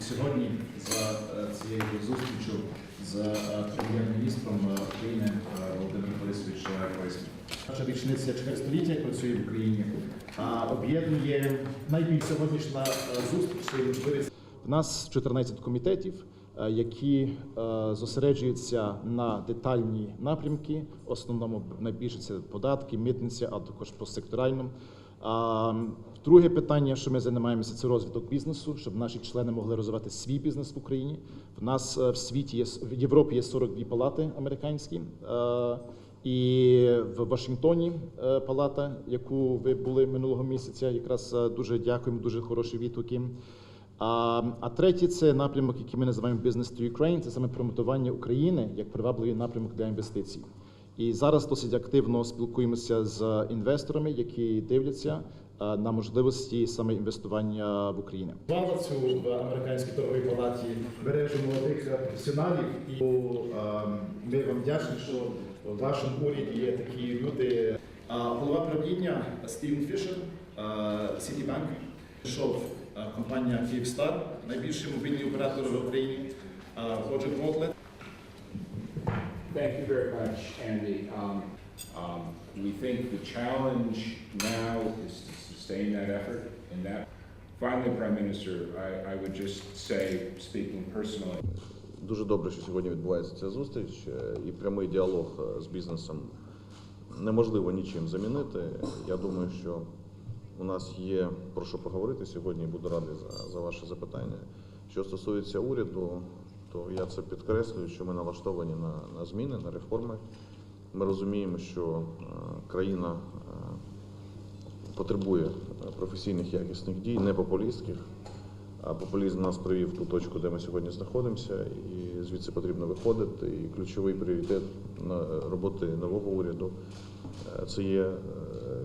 Сьогодні за е, цією зустрічю з е, прем'єр-міністром Наша річниця чотирьохстоліття як працює в Україні. А об'єднує найбільш сьогоднішня е, зустріч виріс. В нас 14 комітетів, е, які е, зосереджуються на детальні напрямки. В основному найбільше це податки, митниця, а також по секторальному. Друге питання, що ми займаємося, це розвиток бізнесу, щоб наші члени могли розвивати свій бізнес в Україні. В нас в світі є в Європі є 42 палати американські. Е, І в Вашингтоні е, палата, яку ви були минулого місяця, якраз е, дуже дякуємо, дуже хороші відгуки. А, а третє це напрямок, який ми називаємо Business to Ukraine, це саме промотування України як привабливий напрямок для інвестицій. І зараз досить активно спілкуємося з інвесторами, які дивляться е, на можливості саме інвестування в Україну. Цю в американській торговій палаті бережу молодих професіоналів, і е, ми вам вдячні, що в вашому уряді є такі люди. А голова правління Стівен Фішер, е, Citibank, пішов е, компанія Київстар, найбільший мобільний оператор в Україні, е, Roger Готлет. Thank you very much, Andy. Um, um, We think the challenge now is to sustain that effort and that. Finally, Prime Minister, I, I would just say, speaking personally, Дуже добре, що сьогодні відбувається ця зустріч е, і прямий діалог е, з бізнесом неможливо нічим замінити. Я думаю, що у нас є про що поговорити сьогодні. Буду радий за, за ваше запитання. Що стосується уряду, то я це підкреслюю, що ми налаштовані на, на зміни, на реформи. Ми розуміємо, що е, країна е, потребує е, професійних якісних дій, не популістських. А популізм нас привів в ту точку, де ми сьогодні знаходимося, і звідси потрібно виходити. І ключовий пріоритет роботи нового уряду це є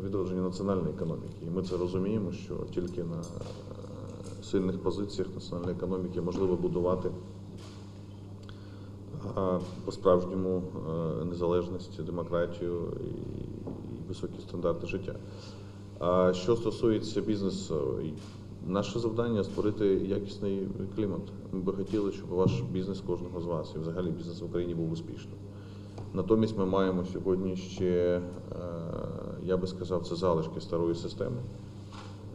відродження національної економіки. І ми це розуміємо, що тільки на сильних позиціях національної економіки можливо будувати по-справжньому незалежність, демократію і, високі стандарти життя. А що стосується бізнесу, наше завдання створити якісний клімат. Ми би хотіли, щоб ваш бізнес кожного з вас і взагалі бізнес в Україні був успішним. Натомість ми маємо сьогодні ще, е, я би сказав, це залишки старої системи.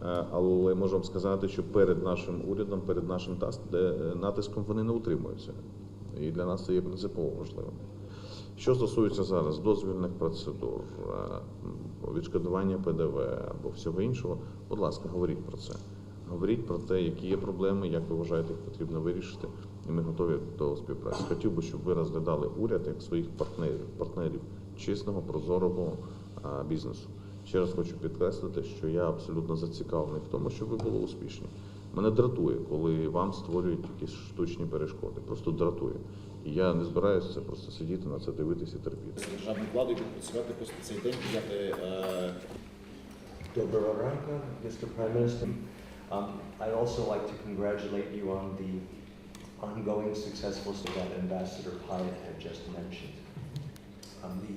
Е, Але можу вам сказати, що перед нашим урядом, перед нашим е, натиском вони не утримуються. І для нас це є принципово важливим. Що стосується зараз дозвільних процедур, е, відшкодування ПДВ або всього іншого, будь ласка, говоріть про це. Говоріть про те, які є проблеми, як ви вважаєте, їх потрібно вирішити, і ми готові до співпраці. Хотів би, щоб ви розглядали уряд як своїх партнерів, партнерів чесного, прозорого бізнесу. Ще раз хочу підкреслити, що я абсолютно зацікавлений в тому, щоб ви були успішні. Мене дратує, коли вам створюють якісь штучні перешкоди. Просто дратує. І я не збираюся це просто сидіти на це дивитися і терпіти. З державною владою працювати просто цей день, п'яти е, Доброго ранку, Mr. Prime Minister. Um, I'd also like to congratulate you on the ongoing successful that Ambassador Pyatt had just mentioned. Um, the